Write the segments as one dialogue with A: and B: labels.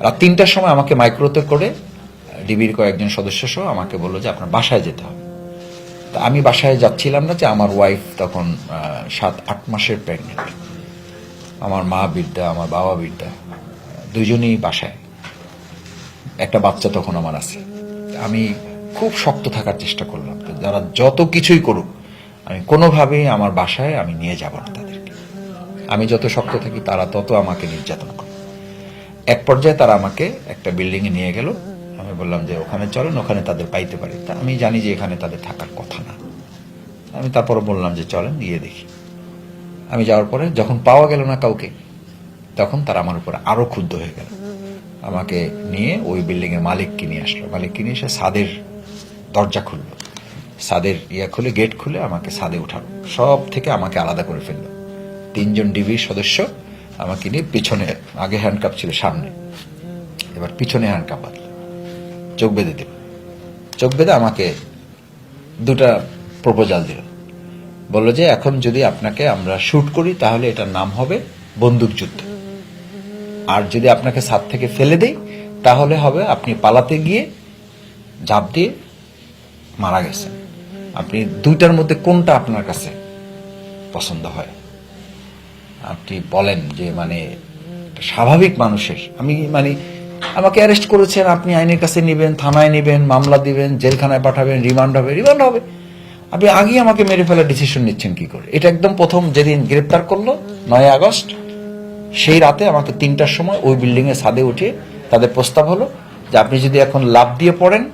A: রাত তিনটার সময় আমাকে মাইক্রোতে করে ডিবির কয়েকজন সদস্য সহ আমাকে বলল যে আপনার বাসায় যেতে হবে। তা আমি বাসায় যাচ্ছিলাম না যে আমার ওয়াইফ তখন সাত, আট মাসের প্রেগনেন্ট আমার মা বৃদ্ধা, আমার বাবা বৃদ্ধা, দুজনেই বাসায়। একটা বাচ্চা তখন আমার আছে। আমি খুব শক্ত থাকার চেষ্টা করলাম। যারা যত কিছুই করুক, আমি কোনোভাবেই আমার বাসায় আমি নিয়ে যাব না তাদেরকে। আমি যত শক্ত থাকি, তারা তত আমাকে নির্যাতন করে। এক পর্যায়ে তারা আমাকে একটা বিল্ডিং এ নিয়ে গেল। আমি বললাম যে, ওখানে চলেন, ওখানে তাদের পাইতে পারি। তা আমি জানি যে এখানে তাদের থাকার কথা না। আমি তারপরে বললাম যে, চলেন, গিয়ে দেখি। আমি যাওয়ার পরে যখন পাওয়া গেল না কাউকে, তখন তারা আমার উপরে আরও ক্ষুব্ধ হয়ে গেল। আমাকে নিয়ে ওই বিল্ডিং এর মালিককে নিয়ে আসলো। মালিককে নিয়ে এসে সাদের দরজা খুললো। সাদের ইয়া খুলে গেট খুলে আমাকে সাদে উঠালো। সব থেকে আমাকে আলাদা করে ফেলল। তিনজন ডিবির সদস্য আমাকে নিয়ে পিছনে, আগে হ্যান্ডকাপ ছিল সামনে। এবার পিছনে হ্যান্ডকাপ বাঁধলো চোখ বেঁধে দিল। চোখ বেঁধে আমাকে দুটা প্রপোজাল দিল। বলল যে, এখন যদি আপনাকে আমরা শ্যুট করি, তাহলে এটার নাম হবে বন্দুকযুদ্ধ আর যদি আপনাকে ছাদ থেকে ফেলে দেই, তাহলে হবে আপনি পালাতে গিয়ে ঝাঁপ দিয়ে মারা গেছেন। আপনি দুইটার মধ্যে কোনটা আপনার কাছে পছন্দ হয়? আপনি বলেন যে মানে স্বাভাবিক মানুষের। আমি মানে আমাকে অ্যারেস্ট করেছেন, আপনি আইনের কাছে নেবেন, থানায় নেবেন, মামলা দিবেন, জেলখানায় পাঠাবেন, রিমান্ড হবে রিমান্ড হবে। আপনি আগেই আমাকে মেরে ফেলার ডিসিশন নিচ্ছেন কি করে? এটা একদম প্রথম যেদিন গ্রেপ্তার করল, নয় আগস্ট, সেই রাতে আমাকে তিনটার সময় ওই বিল্ডিংয়ে ছাদে উঠে তাদের প্রস্তাব হলো যে, আপনি যদি এখন লাভ দিয়ে পড়েন,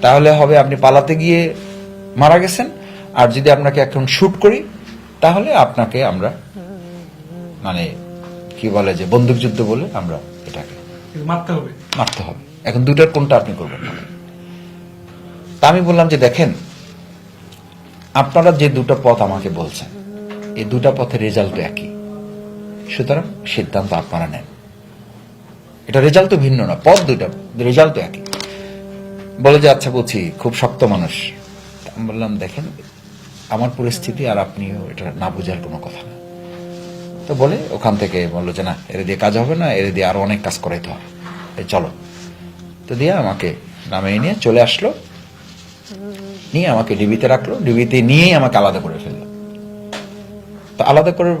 A: তাহলে হবে আপনি পালাতে গিয়ে মারা গেছেন। আর যদি আপনাকে এখন শুট করি, তাহলে আপনাকে আমরা মানে কি বলে যে বন্দুকযুদ্ধ বলে আমরা এটাকে।
B: মারতে হবে।
A: মারতে হবে। এখন দুটার কোনটা আপনি করবেন? তা আমি বললাম যে দেখেন আপনারা যে দুটো পথ আমাকে বলছেন এই দুটা পথের রেজাল্ট একই। সুতরাং সিদ্ধান্ত আপনারা নেন। এটা রেজাল্ট তো ভিন্ন না পথ দুইটা রেজাল্ট তো একই। বলে যে আচ্ছা বলছি খুব শক্ত মানুষ। আমি বললাম দেখেন আমার পরিস্থিতি আর আপনিও এটা না বোঝার কোনো কথা না। তো বলে, ওখান থেকে বলল যে, না, এর দিয়ে কাজ হবে না, এর দিয়ে আরও অনেক কাজ করাইতে হবে। এই চলো। তো দিয়ে আমাকে নামিয়ে নিয়ে চলে আসলো। নিয়ে আমাকে ডিবিতে রাখল। ডিবিতে নিয়েই আমাকে আলাদা করে ফেলল। তো আলাদা করার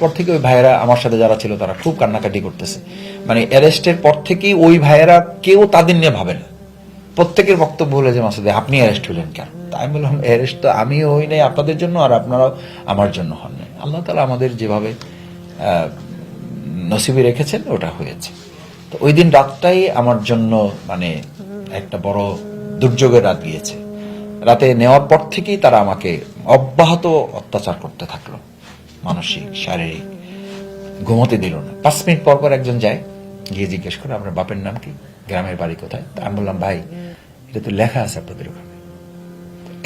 A: পর থেকে ওই ভাইয়েরা আমার সাথে যারা ছিল, তারা খুব কান্নাকাটি করতেছে। মানে অ্যারেস্টের পর থেকেই ওই ভাইয়েরা কেউ তাদের নিয়ে ভাবে না। প্রত্যেকের বক্তব্য হলো যে, মাসুদে, আপনি অ্যারেস্ট হলেন কেন? তাই আমি বললাম, অ্যারেস্ট তো আমিও হই নাই। আপনাদের জন্য আর আপনারাও আমার জন্য হন নাই। আল্লাহ তালা আমাদের যেভাবে নসিবে রেখেছেন, ওটা হয়েছে। তো ওই দিন রাতটাই আমার জন্য মানে একটা বড় দুর্যোগের রাত গিয়েছে। রাতে নেওয়ার পর থেকেই তারা আমাকে অব্যাহত অত্যাচার করতে থাকল। মানসিক, শারীরিক, ঘুমোতে দিল না। পাঁচ মিনিট পর পর একজন যায়, গিয়ে জিজ্ঞেস করে, আপনার বাপের নাম কি? গ্রামের বাড়ি কোথায়? আমি বললাম, ভাই, এটা তো লেখা আছে আপনাদের ওখানে।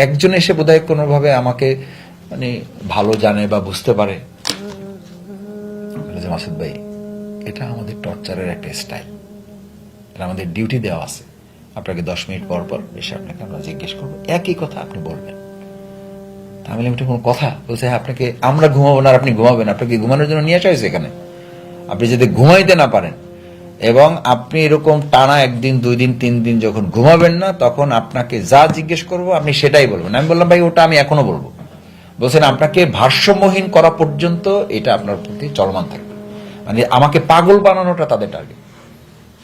A: একজন এসে বোধহয় কোনোভাবে আমাকে মানে ভালো জানে বা বুঝতে পারে যে মাসুদ ভাই, এটা আমাদের টর্চারের একটা স্টাইল। এটা আমাদের ডিউটি দেওয়া আছে। আপনাকে দশ মিনিট পর পর এসে আপনাকে আমরা জিজ্ঞেস করব, একই কথা আপনি বলবেন। তা আমি এটা কোনো কথা বলছে হ্যাঁ আপনাকে আমরা ঘুমাবো না আপনি ঘুমাবেন আপনাকে ঘুমানোর জন্য নিয়ে আসা হয়েছে এখানে। আপনি যদি ঘুমাইতে না পারেন, এবং আপনি এরকম টানা একদিন, দুই দিন, তিন দিন যখন ঘুমাবেন না, তখন আপনাকে যা জিজ্ঞেস করব, আপনি সেটাই বলবেন। আমি বললাম, ভাই, ওটা আমি এখনও বলব। বলছেন, আপনাকে ভারসাম্যহীন করা পর্যন্ত এটা আপনার প্রতি চলমান থাকবে মানে আমাকে পাগল বানানোটা তাদের টার্গেট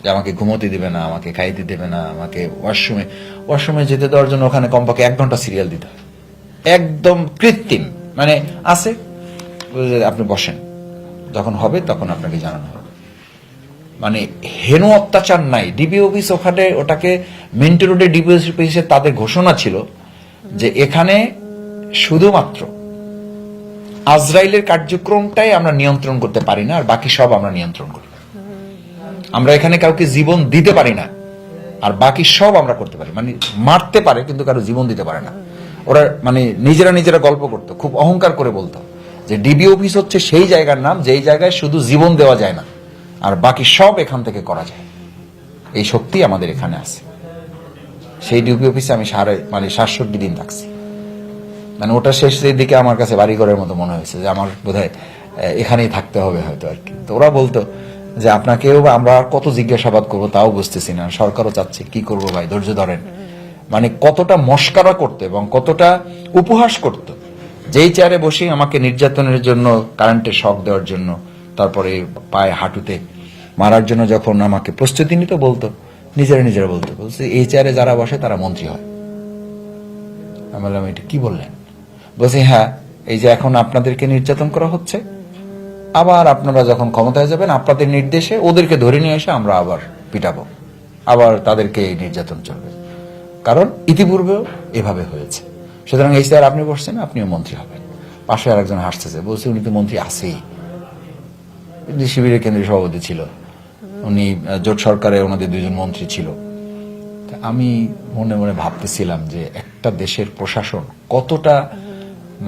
A: যে আমাকে ঘুমোতে দেবে না, আমাকে খাইতে দেবে না, আমাকে ওয়াশরুমে ওয়াশরুমে যেতে দেওয়ার জন্য ওখানে কমপক্ষে এক ঘণ্টা সিরিয়াল দিতে হয়। একদম কৃত্রিম। মানে আছে আপনি বসেন। যখন হবে তখন আপনাকে জানানো হবে। মানে হেন অত্যাচার নাই। ডিবি অফিস ওখানে ওটাকে মিন্টু রোডে ডিবি অফিসে তাদের ঘোষণা ছিল যে এখানে শুধুমাত্র আজরাইলের কার্যক্রমটাই আমরা নিয়ন্ত্রণ করতে পারি না, আর বাকি সব আমরা নিয়ন্ত্রণ করি। আমরা এখানে কাউকে জীবন দিতে পারি না, আর বাকি সব আমরা করতে পারি। মানে মারতে পারে, কিন্তু কারও জীবন দিতে পারে না। ওরা মানে নিজেরা নিজেরা গল্প করতো, খুব অহংকার করে বলতো যে ডিবি অফিস হচ্ছে সেই জায়গার নাম, যেই জায়গায় শুধু জীবন দেওয়া যায় না, আর বাকি সব এখান থেকে করা যায়। এই শক্তি আমাদের এখানে আছে। সেই ডিবি অফিসে আমি সাড়ে মানে সাতষট্টি দিন থাকছি। মানে ওটা শেষের দিকে আমার কাছে বাড়ি ঘরের মতো মনে হয়েছে যে আমার বোধহয় এখানেই থাকতে হবে হয়তো আর কি। তো ওরা বলতো যে আপনাকেও আমরা আর কত জিজ্ঞাসাবাদ করব তাও বুঝতেছি না, সরকারও চাচ্ছে, কি করব ভাই, ধৈর্য ধরেন। মানে কতটা মস্কারা করতো এবং কতটা উপহাস করতো। যেই চেয়ারে বসে আমাকে নির্যাতনের জন্য, কারেন্টে শক দেওয়ার জন্য, তারপরে পায়ে হাঁটুতে মারার জন্য যখন আমাকে প্রস্তুতি নিতে বলতো, নিজেরা নিজেরা বলতো, বলছে, এই চেয়ারে যারা বসে তারা মন্ত্রী হয়। আমি বললাম, এটা কি বললেন? বলছি হ্যাঁ এই যে এখন আপনাদেরকে নির্যাতন করা হচ্ছে, আবার আপনারা যখন ক্ষমতায় যাবেন, আপনাদের নির্দেশে ওদেরকে ধরে নিয়ে এসে আমরা আবার পিটাবো, আবার তাদেরকে এই নির্যাতন চলবে। কারণ ইতিপূর্বেও এভাবে হয়েছে। সুতরাং এই স্যার, আপনি বসছেন, আপনিও মন্ত্রী হবেন। পাশে আরেকজন হাসতেছে, বলছে, উনি তো মন্ত্রী আছেই। শিবিরের কেন্দ্রীয় সভাপতি ছিল। উনি জোট সরকারে ওনাদের দুজন মন্ত্রী ছিল। আমি মনে মনে ভাবতেছিলাম যে একটা দেশের প্রশাসন কতটা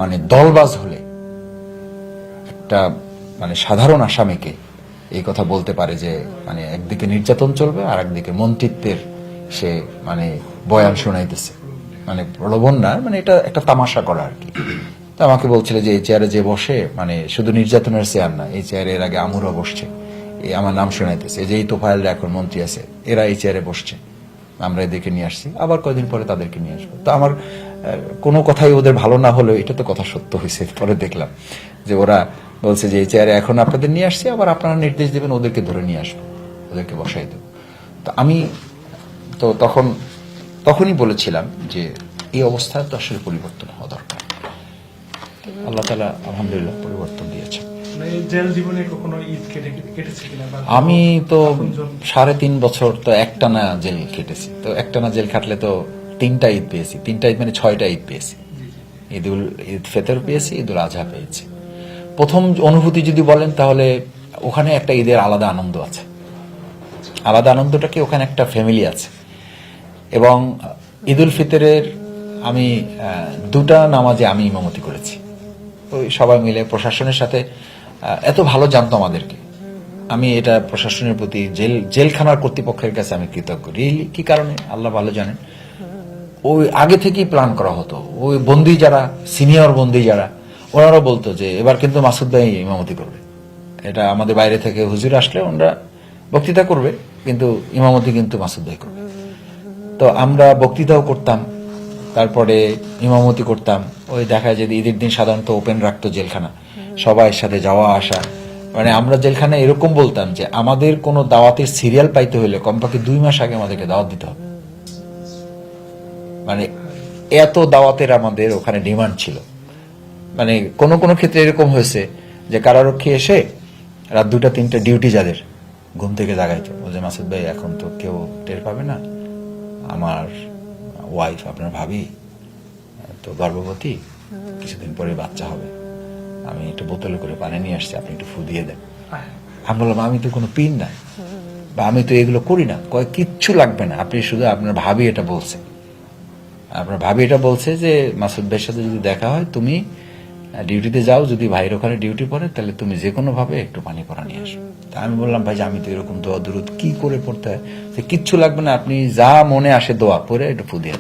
A: মানে দলবাজ হলে, একটা মানে সাধারণ আসামিকে এই কথা বলতে পারে যে মানে একদিকে নির্যাতন চলবে আর একদিকে মন্ত্রিত্বের সে মানে বয়ান শোনাইতেছে। মানে প্রলোভন না মানে এটা একটা তামাশা করা আর কি। তো আমাকে বলছিল যে, এই চেয়ারে যে বসে মানে শুধু নির্যাতনের চেয়ার না, এই চেয়ারে এর আগে আমুরা বসছে। এই আমার নাম শোনাইতেছে, এই যে এই তোফায়েলরা এখন মন্ত্রী আছে, এরা এই চেয়ারে বসছে। আমরা এদেরকে নিয়ে আসছি, আবার কয়দিন পরে তাদেরকে নিয়ে আসব। তো আমার কোনো কথাই ওদের ভালো না হলেও এটা তো কথা সত্য হয়েছে পরে দেখলাম যে ওরা বলছে যে এই চেয়ারে এখন আপনাদের নিয়ে আসছি আবার আপনারা নির্দেশ দেবেন ওদেরকে ধরে নিয়ে আসব ওদেরকে বসাই দেবো। তো আমি তো তখন তখনই বলেছিলাম যে এই অবস্থায় তো আসলে পরিবর্তন হওয়া দরকার। আল্লাহ তালা আলহামদুলিল্লাহ পরিবর্তন দিয়েছে।
B: মানে
A: আমি তো সাড়ে তিন বছর তো একটানা জেল কেটেছি তো একটানা জেল কাটলে তো তিনটা ঈদ পেয়েছি। তিনটা ঈদ মানে ছয়টা ঈদ পেয়েছি। ঈদুল, ঈদ ফেতর পেয়েছি, ঈদুল আজহা পেয়েছি। প্রথম অনুভূতি যদি বলেন তাহলে ওখানে একটা ঈদের আলাদা আনন্দ আছে। আলাদা আনন্দটা কি? ওখানে একটা ফ্যামিলি আছে। এবং ঈদুল ফিতরের আমি দুটা নামাজে আমি ইমামতি করেছি। ওই সবাই মিলে প্রশাসনের সাথে এত ভালো জানতো আমাদেরকে। আমি এটা প্রশাসনের প্রতি জেল, জেলখানার কর্তৃপক্ষের কাছে আমি কৃতজ্ঞ। রিয়েলি কি কারণে? আল্লাহ ভালো জানেন। ওই আগে থেকেই প্ল্যান করা হতো। ওই বন্দি যারা সিনিয়র বন্দি যারা ওনারা বলতো যে, এবার কিন্তু মাসুদ ভাই ইমামতি করবে। এটা আমাদের বাইরে থেকে হুজুর আসলে ওনারা বক্তৃতা করবে, কিন্তু ইমামতি কিন্তু মাসুদ ভাই করবে। তো আমরা বক্তৃতাও করতাম, তারপরে ইমামতি করতাম। ওই দেখা যায় ঈদের দিন সাধারণত ওপেন রাখতো জেলখানা। সবাই সাথে যাওয়া, আসা। মানে আমরা জেলখানায় এরকম বলতাম যে, আমাদের কোনো দাওয়াতের সিরিয়াল পাইতে হলে কমপক্ষে দুই মাস আগে আমাদেরকে দাওয়াত দিতে হবে। মানে এত দাওয়াতের আমাদের ওখানে ডিমান্ড ছিল। মানে কোন কোন ক্ষেত্রে এরকম হয়েছে যে কারারক্ষী এসে রাত দুটা, তিনটা ডিউটি যাদের ঘুম থেকে জাগাইতো। বলছে, মাসুদ ভাই, এখন তো কেউ টের পাবে না। আমার ওয়াইফ আপনার ভাবি, তো গর্ভবতী, কিছুদিন পরে বাচ্চা হবে। আমি একটু বোতলে করে পানি নিয়ে আসছি, আপনি একটু ফু দিয়ে দেন। আমি বললাম, আমি তো কোনো পিন নাই। বা আমি তো এগুলো করি না। কয়, কিচ্ছু লাগবে না। আপনি শুধু আপনার ভাবি এটা বলছে। আপনার ভাবি এটা বলছে যে, মাসুদ ভাইয়ের সাথে যদি দেখা হয়, তুমি ডিউটিতে যাও, যদি ভাইয়ের ওখানে ডিউটি পড়ে, তাহলে তুমি যে কোনো ভাবে একটু পানি পরা নিয়ে আসো। তা আমি বললাম, ভাই, যে আমি তো এরকম দোয়া দূরত কি করে পড়তে হয়? যে কিচ্ছু লাগবে না, আপনি যা মনে আসে দোয়া পরে একটু ফু দিয়ে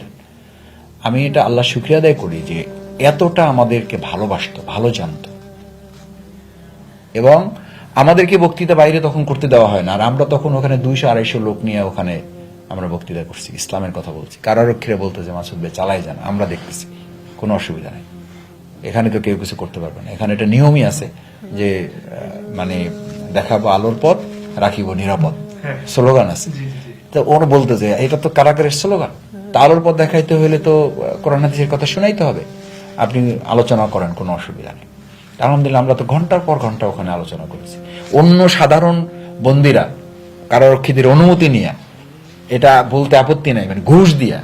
A: আমি এটা আল্লাহ শুক্রিয়া আদায় করি যে, এতটা আমাদেরকে ভালোবাসতো, ভালো জানতো। এবং আমাদেরকে বক্তৃতা বাইরে তখন করতে দেওয়া হয় না, আর আমরা তখন ওখানে দুইশো আড়াইশো লোক নিয়ে ওখানে আমরা বক্তৃতা করছি ইসলামের কথা বলছি। কারারক্ষীরা বলতে যে মাসুদ ভাই চালাই যান আমরা দেখতেছি। কোনো অসুবিধা নেই। এখানে তো কেউ কিছু করতে পারবে না। এখানে একটা নিয়মই আছে যে মানে দেখাবো আলোর পথ রাখিব নিরাপদ।
B: হ্যাঁ।
A: স্লোগান আছে। তো ওর বলতে যে এটা তো কারাগারের স্লোগান। তা আলোর পথ দেখাইতে হলে তো কোরআন হাদিসের কথা শোনাইতে হবে। আপনি আলোচনা করেন কোনো অসুবিধা নেই। আলহামদুলিল্লাহ আমরা তো ঘণ্টার পর ঘণ্টা ওখানে আলোচনা করেছি। অন্য সাধারণ বন্দিরা কারারক্ষীদের অনুমতি নিয়ে এটা বলতে আপত্তি নাই মানে ঘুষ দিয়া।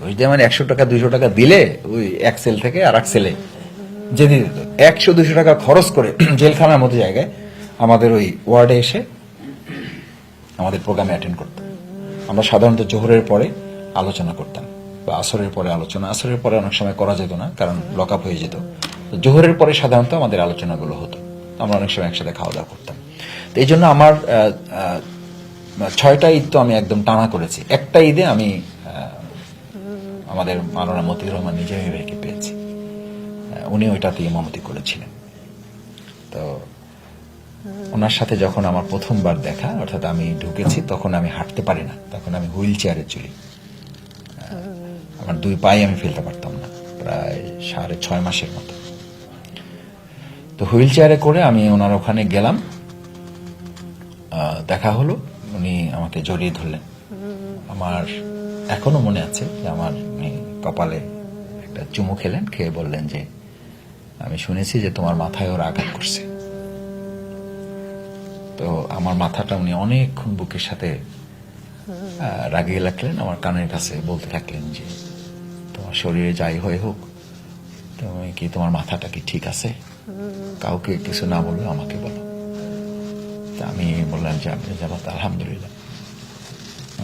A: ঘুষ দিয়ে মানে একশো টাকা, দুইশো টাকা দিলে ওই এক সেল থেকে আর এক সেলে যেতে দিত একশো, দুইশো টাকা খরচ করে জেলখানার মতো জায়গায় আমাদের ওই ওয়ার্ডে এসে আমাদের প্রোগ্রামে অ্যাটেন্ড করতাম। আমরা সাধারণত জোহরের পরে আলোচনা করতাম বা আসরের পরে আলোচনা। আসরের পরে অনেক সময় করা যেত না, কারণ লক আপ হয়ে যেত। জোহরের পরে সাধারণত আমাদের আলোচনাগুলো হতো। আমরা অনেক সময় একসাথে খাওয়া দাওয়া করতাম। তো এই জন্য আমার ছয়টা ঈদ তো আমি একদম টানা করেছি। একটা ঈদে আমি আমাদের মাননা মতিউর রহমান নিজে ভাইকে পেয়েছি। উনি ওইটাতে ইমামতি করেছিলেন। তো ওনার সাথে যখন আমার প্রথমবার দেখা, অর্থাৎ আমি ঢুকেছি, তখন আমি হাঁটতে পারি না। তখন আমি হুইল চেয়ারে চলি আমার দুই পায়ে আমি ফেলতে পারতাম না। প্রায় সাড়ে ছয় মাসের মতো। তো হুইল চেয়ারে করে আমি ওনার ওখানে গেলাম। দেখা হলো। উনি আমাকে জড়িয়ে ধরলেন। আমার এখনও মনে আছে যে আমার উনি কপালে একটা চুমু খেলেন, খেয়ে বললেন যে, আমি শুনেছি যে তোমার মাথায় ওর আঘাত করছে। তো আমার মাথাটা উনি অনেকক্ষণ বুকের সাথে রাগিয়ে রাখলেন, আমার কানের কাছে বলতে থাকলেন যে, তোমার শরীরে যাই হয়ে হোক, তুমি কি তোমার মাথাটা কি ঠিক আছে? কাউকে কিছু না বললে আমাকে বলো। তা আমি বললাম যে, আপনি জামাত আলহামদুলিল্লাহ।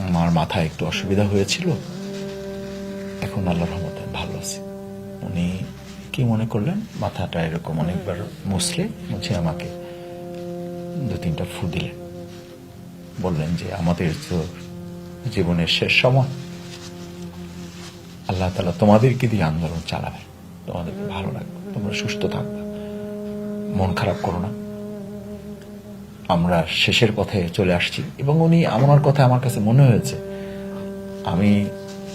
A: আমার মাথায় একটু অসুবিধা হয়েছিল। এখন আল্লাহ রহমতে ভালো আছে। উনি কি মনে করলেন? মাথাটা এরকম অনেকবার মুছলে, মুছে আমাকে দু তিনটা ফু দিলেন। বললেন যে, আমাদের তো জীবনের শেষ সময়। আল্লাহ তালা তোমাদেরকে দিয়ে আন্দোলন চালাবে তোমাদেরকে ভালো রাখবে। তোমরা সুস্থ থাকবে। মন খারাপ করো না। আমরা শেষের পথে চলে আসছি। এবং উনি আমার কথা আমার কাছে মনে হয়েছে। আমি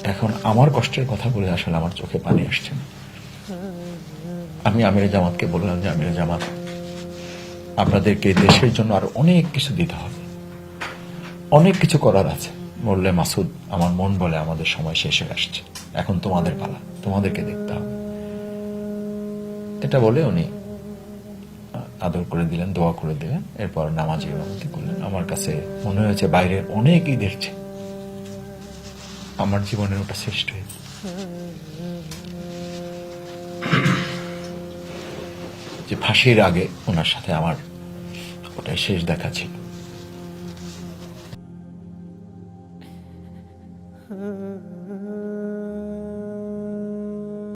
A: এখন আমার কষ্টের কথা বলে আসলে আমার চোখে পানি আসছে না। আমি আমির জামাতকে বললাম যে, আমির জামাত, আপনাদেরকে দেশের জন্য আরও অনেক কিছু দিতে হবে। অনেক কিছু করার আছে। বললে মাসুদ আমার মন বলে আমাদের সময় শেষ হয়ে আসছে। এখন তোমাদের পালা। তোমাদেরকে দেখতে হবে। এটা বলে উনি আদর করে দিলেন, দোয়া করে দিলেন, এরপর নামাজি ইমামতি করলেন। আমার কাছে মনে হয়েছে বাইরে অনেক দেখছে আমার জীবনের ওটা শ্রেষ্ঠ ঈদ। যে ফাঁসির আগে ওনার সাথে আমার ওটাই শেষ দেখা ছিল।